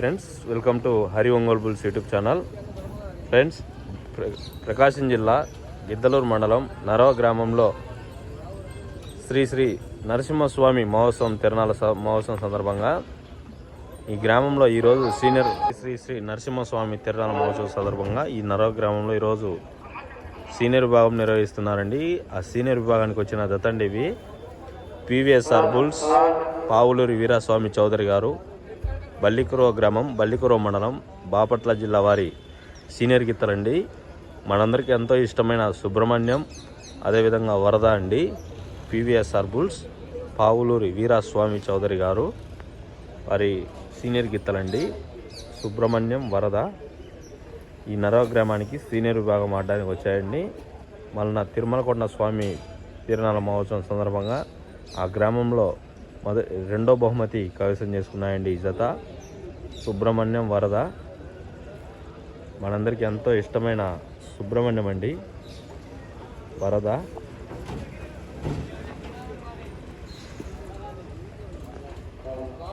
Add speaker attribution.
Speaker 1: Friends welcome to Hari Ongole bulls YouTube channel friends Prakasam జిల్లా గిద్దలూరు మండలం నరవ గ్రామంలో శ్రీ శ్రీ నరసింహస్వామి మహోత్సవం తిరణాల స- మహోత్సవం సందర్భంగా ఈ గ్రామంలో ఈరోజు సీనియర్ శ్రీ శ్రీ నరసింహస్వామి తిరణాల మహోత్సవం సందర్భంగా ఈ నరవ గ్రామంలో ఈరోజు సీనియర్ విభాగం నిర్వహిస్తున్నారండి. ఆ సీనియర్ విభాగానికి వచ్చిన దత్తండివి పివిఎస్ఆర్ బుల్స్ పావులూరి వీరాస్వామి చౌదరి గారు బల్లికురో గ్రామం బల్లికురో మండలం బాపట్ల జిల్లా వారి సీనియర్ గిత్తలండి మనందరికీ ఎంతో ఇష్టమైన సుబ్రహ్మణ్యం అదేవిధంగా వరద అండి పివిఎస్ఆర్ బుల్స్ పావులూరి వీరాస్వామి చౌదరి గారు వారి సీనియర్ గిత్తలండి సుబ్రహ్మణ్యం వరద ఈ నరవ గ్రామానికి సీనియర్ విభాగం ఆడడానికి వచ్చాయండి. మళ్ళీ తిరుమలకొండ స్వామి తిరునాళ మహోత్సవం సందర్భంగా ఆ గ్రామంలో మొద రెండో బహుమతి కైవసం చేసుకున్నాయండి జత. సుబ్రహ్మణ్యం వరద. మనందరికీ ఎంతో ఇష్టమైన సుబ్రహ్మణ్యం అండి. వరద.